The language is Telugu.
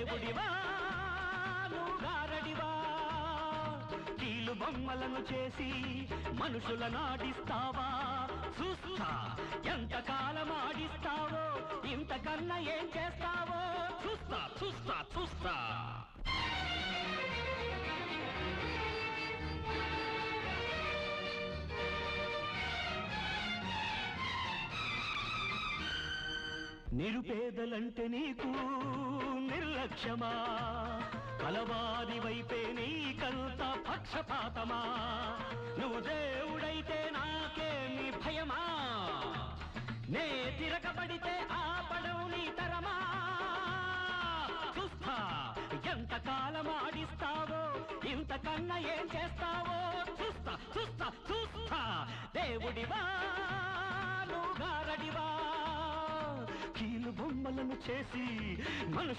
దేవుడివా గారడివా? కీలు బొమ్మలను చేసి మనుషుల నాడిస్తావా చూస్తా ఎంతకాలం ఆడిస్తావో ఇంతకన్నా ఏం చేస్తావో? చూస్తా చూస్తా చూస్తా. నిరుపేదలంటే నీకు క్షమా. కలవారి వైపే నీకంత పక్షపాతమా. నువ్వు దేవుడైతే నాకేమి భయమా. నే తిరగబడితే ఆపడం నీ తరమా. చూస్తా ఎంతకాలం ఆడిస్తావో ఇంతకన్నా ఏం చేస్తావో. చూస్తా చూస్తా చూస్తా. దేవుడివా నువ్వు గారడివా. కీలు బొమ్మలను చేసి మనుషు